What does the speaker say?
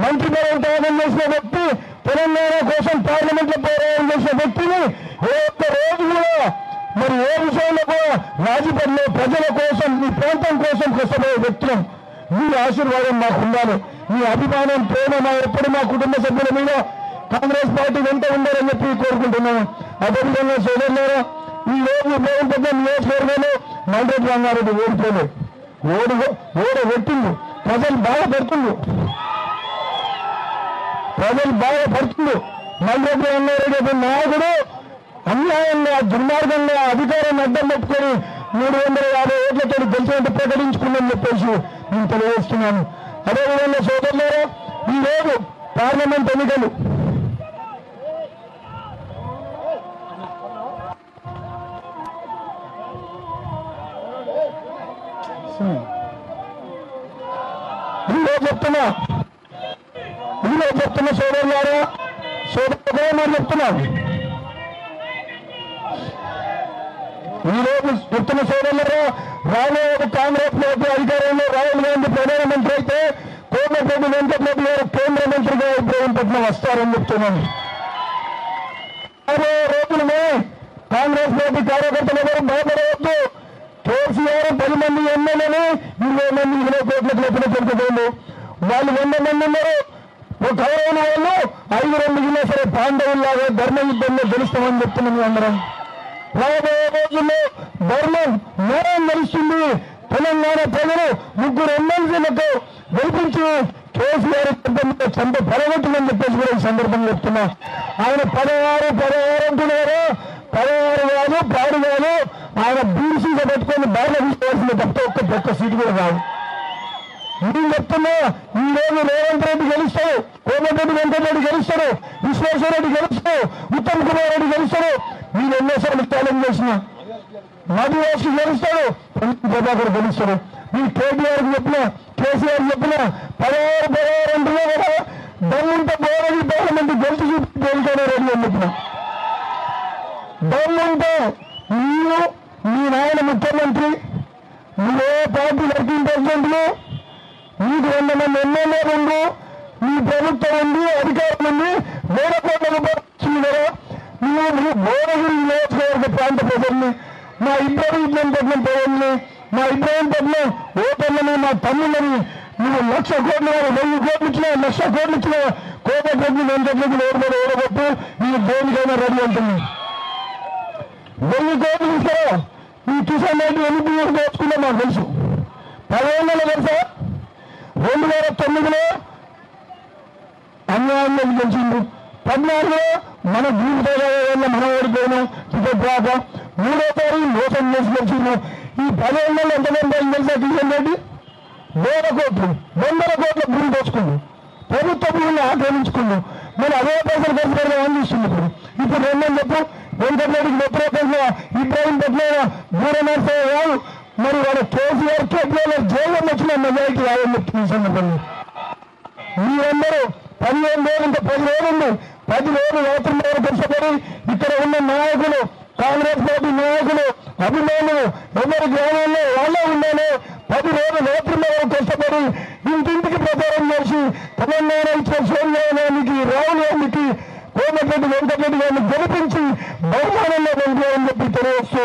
మంత్రి పదవి త్యాగం చేసిన వ్యక్తి తెలంగాణ కోసం పార్లమెంట్లో పోరాటం చేసిన వ్యక్తిని ఏ ఒక్క రోజు కూడా మరి ఏ విషయంలో కూడా రాజీపడిలో ప్రజల కోసం మీ ప్రాంతం కోసం కష్టపడే వ్యక్తులం. మీ ఆశీర్వాదం మాకు ఉండాలి. మీ అభిమానం ప్రేమ మా ఎప్పుడు మా కుటుంబ సభ్యుల మీద కాంగ్రెస్ పార్టీ వెంట ఉండాలని చెప్పి కోరుకుంటున్నాను అదేవిధంగా సోదరులారా ఈ రోజు ఉపయోగపడ్డ నియోజకవర్గంలో మండ్రెడ్డి రంగారెడ్డి ఓడిపోలేదు. ఓడి ఓడ పెట్టింది ప్రజలు బాధపడుతుండు ప్రజలు బాధపడుతుంది మండ్రెడ్డి రంగారెడ్డి నాయకుడు అన్యాయంగా దుర్మార్గంగా అధికారాన్ని అడ్డం పెట్టుకొని మూడు వందల యాభై ఓట్లతో గెలిచినట్టు ప్రకటించుకుందని చెప్పేసి నేను తెలియజేస్తున్నాను. అదేవిధంగా సోదరులారా ఈరోజు పార్లమెంట్ ఎన్నికలు. ఈరోజు చెప్తున్నా ఇదిగో చెప్తున్న సోదరులారా సోదరుగా మరి చెప్తున్నాను ఈ రోజు చెప్తున్న సోదరులు రాబోయే కాంగ్రెస్ పార్టీ అధికారంలో రాహుల్ గాంధీ ప్రధానమంత్రి అయితే కోమటిరెడ్డి వెంకటరెడ్డి గారు కేంద్ర మంత్రిగా ఇబ్రహీంపట్నం వస్తారని చెప్తున్నాను. రాబోయే రోజులనే కాంగ్రెస్ పార్టీ కార్యకర్తలు ఎవరు భయపడవద్దు కేసీఆర్ పది మంది ఎమ్మెల్యేలు ఇరవై మంది ఇరవై కోట్లకు లోపల పెరుగుతుంది వాళ్ళు వంద మంది ఉన్నారు. కౌరవుల వాళ్ళు ఐదు రెండు జిల్లా సరే పాండవుల్లాగా ధర్మ యుద్ధంలో గెలుస్తామని చెప్తున్నాం అందరం. రాబోయే రోజుల్లో ధర్మం నేరం గెలుస్తుంది తెలంగాణ ప్రజలు ముగ్గురు ఎమ్మెల్సీలకు గెలిపించి కేసీఆర్ చంప చంప పడగొట్టిందని చెప్పేసి కూడా ఈ సందర్భంగా చెప్తున్నా. ఆయన పదహారు పదహారు అంటున్నారు. పదహారు కాదు పాడు కాదు. ఆయన బీసీగా పెట్టుకొని బయట తీసుకోవాల్సింది తప్ప ఒక్క ఒక్క సీటు కూడా కాదు ఇది చెప్తున్నా ఈ రోజు రేవంత్ రెడ్డి గెలుస్తాడు కోమటిరెడ్డి వెంకటరెడ్డి గెలుస్తాడు విశ్వేశ్వరరెడ్డి గెలుస్తాడు ఉత్తమ్ కుమార్ రెడ్డి గెలుస్తాడు. నేను ఎన్నోసార్లు ఛాలెంజ్ చేసిన ఆదివాసి వాసు గెలుస్తాడు ప్రభాకర్ గెలుస్తాడు. మీ కేటీఆర్ చెప్పిన కేసీఆర్ చెప్పిన పదహారు పదహారు అంటున్నా కదా దమ్ముంటే బోరడి పార్లమెంట్ గెలిచి చూపి గెలుస్తాడు రెడ్డి అని చెప్పిన. దమ్ముంటే మీరు మీ నాయన ముఖ్యమంత్రి మీరు ఏ పార్టీ వర్కింగ్ ప్రెసిడెంట్లు మనం ఎమ్మెల్యే మంది ఉండు మీ ప్రభుత్వం ఉంది అధికారం ఉంది. వేల కోట్ల రూపాయలు ఇచ్చింది కదా నువ్వు భువనగిరి నియోజకవర్గ ప్రాంత ప్రజల్ని మా ఇబ్రాహీంపట్నం ప్రజల్ని మా ఇబ్రాహీంపట్నం ఓటర్లని మా తమ్ముళ్ళని నువ్వు లక్ష కోట్ల వెయ్యి కోట్లు ఇచ్చిన లక్ష కోట్లు ఇచ్చిన కోటరెడ్డి వెంకటరెడ్డి ఓడిపోయి ఓడగొట్టు నీకు దేనికైనా రెడీ ఉంటుంది వెయ్యి కోట్లు ఇస్తారా? ఈ కిసాన్ రెడ్డి ఎన్ని బియ్యం దోచుకుంటే మాకు తెలుసు. పదిహేను తెలుసా? రెండు వేల తొమ్మిదిలో అన్యాయంలో గెలిచింది పద్నాలుగులో మన జీవితాల వల్ల మనం ఓడిపోయినాం టికెట్ రాక మూడో తారీఖు మోసం చేసి గెలిచింది ఈ పదేళ్ళలో ఎంతమంది ఎంత మంది తెలుసా కిషన్ రెడ్డి? వేల కోట్లు వందల కోట్ల భూమి దోచుకుండు ప్రభుత్వ భూమిని ఆక్రమించుకుంది. మరి అదే పైసలు ఖర్చు పెడదామని చూస్తుంది ఇప్పుడు. ఇప్పుడు రెండని చెప్పు? వెంకటరెడ్డికి వ్యతిరేకంగా ఇబ్రాహీం పట్ల దూర వాళ్ళు మరి వాళ్ళ కేసీఆర్ కేటీఆర్ జైల్లో వచ్చిన మెజారిటీ రాదని చెప్తుంది ఈ సందర్భంగా మీరందరూ పదిహేను రోజులు ఇంకా పది రోజులు పది రోజులు యాత్ర మీద కష్టపడి ఇక్కడ ఉన్న నాయకులు కాంగ్రెస్ పార్టీ నాయకులు అభిమానులు ఎవరి గ్రామాల్లో వాళ్ళే ఉండాలి. పది రోజులు యాత్ర మీద కష్టపడి ఇంటింటికి ప్రచారం చేసి తెలంగాణ ఇచ్చిన సోనియా గాంధీకి రాహుల్ గాంధీకి కోమటిరెడ్డి వెంకటరెడ్డి గారిని గెలిపించి బహుమానంలో వెళ్ళాలని చెప్పి తెలియజేస్తూ